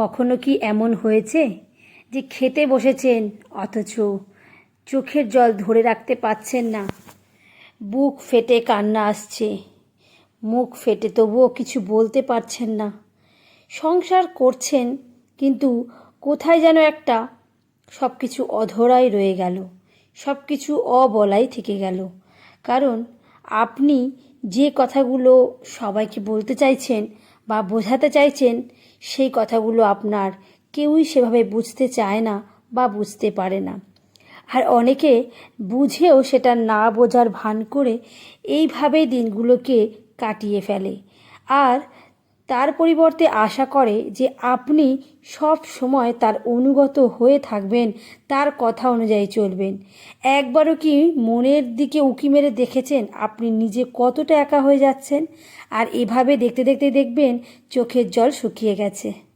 কখনো কি এমন হয়েছে যে খেতে বসেছেন অথচ চোখের জল ধরে রাখতে পারছেন না? বুক ফেটে কান্না আসছে। মুখ ফেটে তবুও কিছু বলতে পারছেন না। সংসার করছেন, কিন্তু কোথায় যেন একটা সব কিছু অধরাই রয়ে গেল। সব কিছু অবলাই থেকে গেল। কারণ আপনি যে কথাগুলো সবাইকে বলতে চাইছেন বা বোঝাতে চাইছেন, সেই কথাগুলো আপনার কেউই সেভাবে বুঝতে চায় না বা বুঝতে পারে না। আর অনেকে বুঝেও সেটা না বোঝার ভান করে এইভাবেই দিনগুলোকে কাটিয়ে ফেলে। আর তার পরিবর্তে আশা করে যে আপনি সব সময় তার অনুগত হয়ে থাকবেন, তার কথা অনুযায়ী চলবেন। একবারও কি মনের দিকে উঁকি মেরে দেখেছেন আপনি নিজে কতটা একা হয়ে যাচ্ছেন? আর এভাবে দেখতে দেখতে দেখবেন চোখের জল শুকিয়ে গেছে।